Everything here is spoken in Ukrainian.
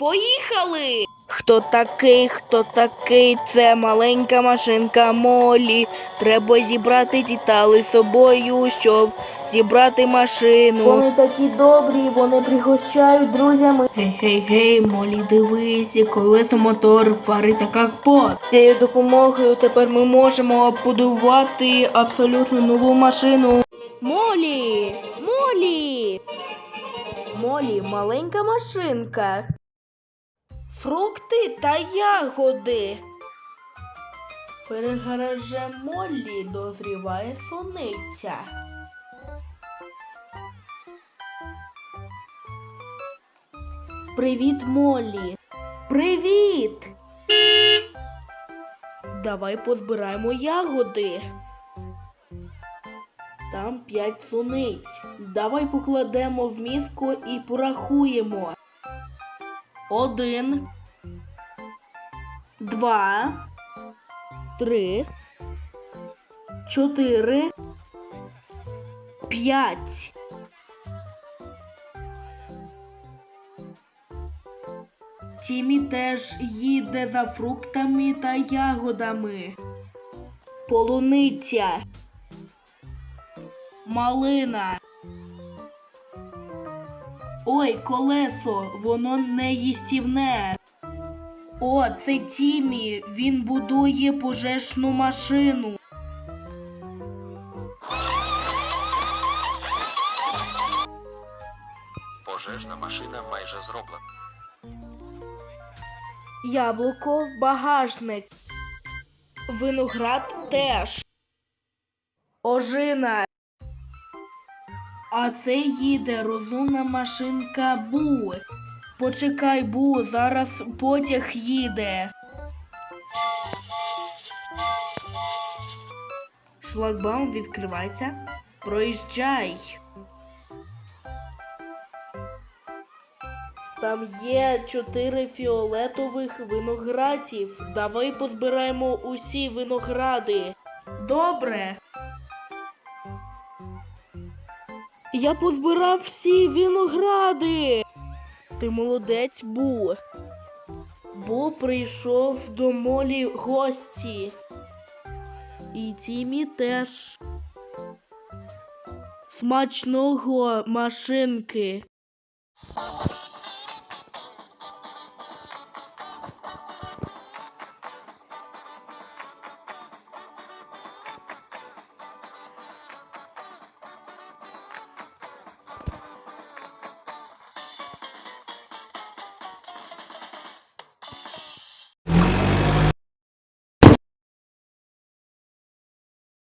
Поїхали! Хто такий, хто такий? Це маленька машинка Молі. Треба зібрати деталі з собою, щоб зібрати машину. Вони такі добрі, вони пригощають друзями. Гей, гей, гей, Молі, дивись, колесо мотор, фари та капот. З цією допомогою тепер ми можемо побудувати абсолютно нову машину. Молі! Молі! Молі, маленька машинка. Фрукти та ягоди. Перед гаражем Моллі дозріває суниця. Привіт, Моллі. Привіт. Давай позбираємо ягоди. Там п'ять суниць. Давай покладемо в міску і порахуємо. Один. Два. Три. Чотири. П'ять. Тімі теж їде за фруктами та ягодами. Полуниця. Малина. Ой, колесо, воно не їстівне. О, це Тімі. Він будує пожежну машину. Пожежна машина майже зроблена. Яблуко, багажник. Виноград теж. Ожина. А це їде розумна машинка Бу. Почекай, Бу, зараз потяг їде. Шлагбаум відкривається. Проїжджай. Там є чотири фіолетових виноградів. Давай позбираємо усі виногради. Добре. Я позбирав всі виногради. Ти молодець, Бу. Бу прийшов до молі гості. І Тімі теж. Смачного машинки.